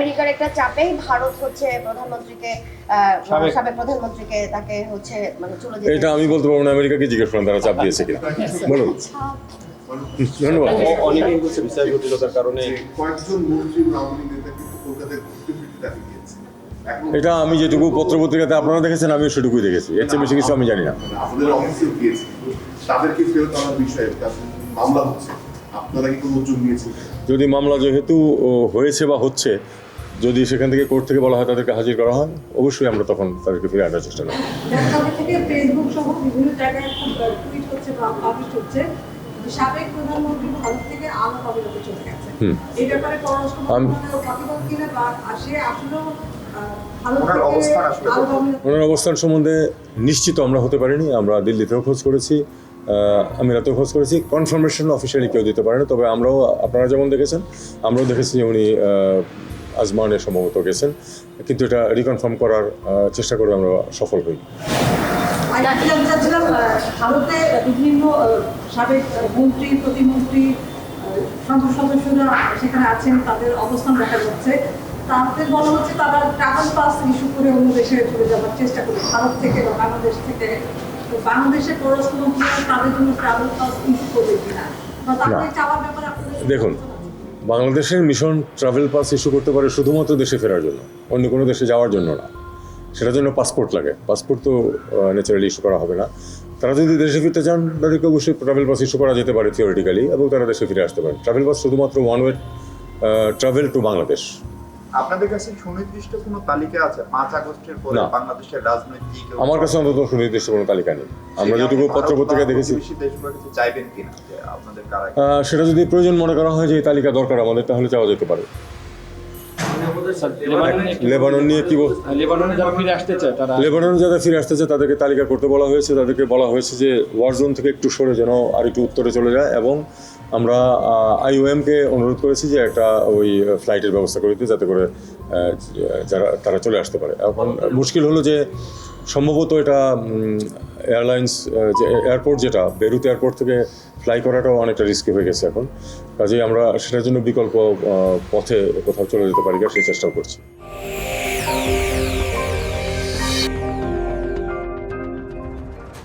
আমেরিকার একটা চাপেই ভারত হচ্ছে প্রধানমন্ত্রীকে সাবেক- প্রধানমন্ত্রীকে তাকে হচ্ছে মানে চলে যেতে এটা আমি বলতে পারব না আমেরিকাকে জিজ্ঞেস করেন তারা চাপ দিয়েছে কিনা। বলুন। ধন্যবাদ। অনেকেই বলছে বিচার জটিলতার কারণে। কয়েকজন মন্ত্রী বা নেতা কিন্তু কলকাতায় ঘুরতে ফিরতে দেখা গিয়েছে। এটা আমি যেটুকু পত্রপত্রিকাতে আপনারা দেখেছেন আমিও সেটুকুই দেখেছি। এর চেয়ে বেশি কিছু আমি জানি না। মানে আমাদের অফিসেও তাদেরকে ফেরত আনার বিষয়ে মামলা হচ্ছে। আপনারা কি কোনো উদ্যোগ নিয়েছেন? যদি মামলা যেহেতু হয়েছে বা হচ্ছে যদি সেখান থেকে কোর্ট থেকে বলা হয় তাদেরকে হাজির করা হয় অবশ্যই আমরা তখন তাদেরকে ফিরে আনার চেষ্টা করব। ফেসবুক সহ বিভিন্ন জায়গায় খুব টুইট হচ্ছে বা পাবলিশ হচ্ছে সাবেক প্রধানমন্ত্রী ভারত থেকে আলাদা অবিরতে চলে গেছে। হুম। এই ব্যাপারে পররাষ্ট্র মন্ত্রণালয় ওয়াকিবহাল কিনা বা সে আসলেও ওনার অবস্থান সম্বন্ধে নিশ্চিত আমরা হতে পারিনি আমরা দিল্লিতেও খোঁজ করেছি আমিরাতেও খোঁজ করেছি। কনফার্মেশন অফিসিয়ালি কেউ দিতে পারে না তবে আমরাও আপনারা যেমন দেখেছেন আমরাও দেখেছি যে উনি আজমানে সম্ভবত গেছেন কিন্তু এটা রিকনফার্ম করার চেষ্টা করে আমরা সফল হই। ভারতে বিভিন্ন সাবেক মন্ত্রী প্রতিমন্ত্রী আহ, সংসদ সদস্যরা সেখানে আছেন তাদের অবস্থান দেখা যাচ্ছে। তাদের বলা হচ্ছে তারা ট্রাভেল পাস ইস্যু করে অন্য দেশে চলে যাওয়ার চেষ্টা করে ভারত থেকে বা বাংলাদেশ থেকে। তাদের জন্য ট্রাভেল পাস ইস্যু করবে কিনা? বা তাদের চাওয়ার ব্যাপারে দেখুন বাংলাদেশের মিশন ট্রাভেল পাস ইস্যু করতে পারে শুধুমাত্র দেশে ফেরার জন্য, অন্য কোনো দেশে যাওয়ার জন্য না। সেটার জন্য পাসপোর্ট লাগে। পাসপোর্ট তো ন্যাচারালি ইস্যু করা হবে না। তারা যদি দেশে ফিরতে চান, তাদেরকে অবশ্যই ট্রাভেল পাস ইস্যু করা যেতে পারে থিওরিটিক্যালি এবং তারা দেশে ফিরে আসতে পারেন। ট্রাভেল পাস শুধুমাত্র one way travel to Bangladesh আপনাদের কাছে সুনির্দিষ্ট কোনো তালিকা আছে? পাঁচ আগস্টের পরে বাংলাদেশের রাজনৈতিক আমার কাছে অন্তত সুনির্দিষ্ট কোনো তালিকা নেই। আমরা যেটুকু পত্র পত্রিকা দেখেছি। চাইবেন কিনা? আপনাদের সেটা যদি প্রয়োজন মনে করা হয় যে এই তালিকা দরকার আমাদের তাহলে চাওয়া যেতে পারে। লেবাননে নিয়ে কি লেবাননে যারা ফিরে আসতে চায় তারা লেবানন যারা ফিরে আসতে চায় তাদেরকে তালিকা করতে বলা হয়েছে। তাদেরকে বলা হয়েছে যে ওয়ার জোন থেকে একটু সরে যেন আর একটু উত্তরে চলে যায় এবং আমরা আইওএমকে অনুরোধ করেছি যে একটা ওই ফ্লাইটের ব্যবস্থা করে দিতে যাতে করে যারা তারা চলে আসতে পারে। এখন মুশকিল হলো যে সম্ভবত এটা এয়ারলাইন্স যে এয়ারপোর্ট যেটা বেরুত এয়ারপোর্ট থেকে ফ্লাই করাটাও অনেকটা রিস্কি হয়ে গেছে এখন। কাজেই আমরা সেটার জন্য বিকল্প পথে কোথাও চলে যেতে পারি, সেই চেষ্টাও করছি।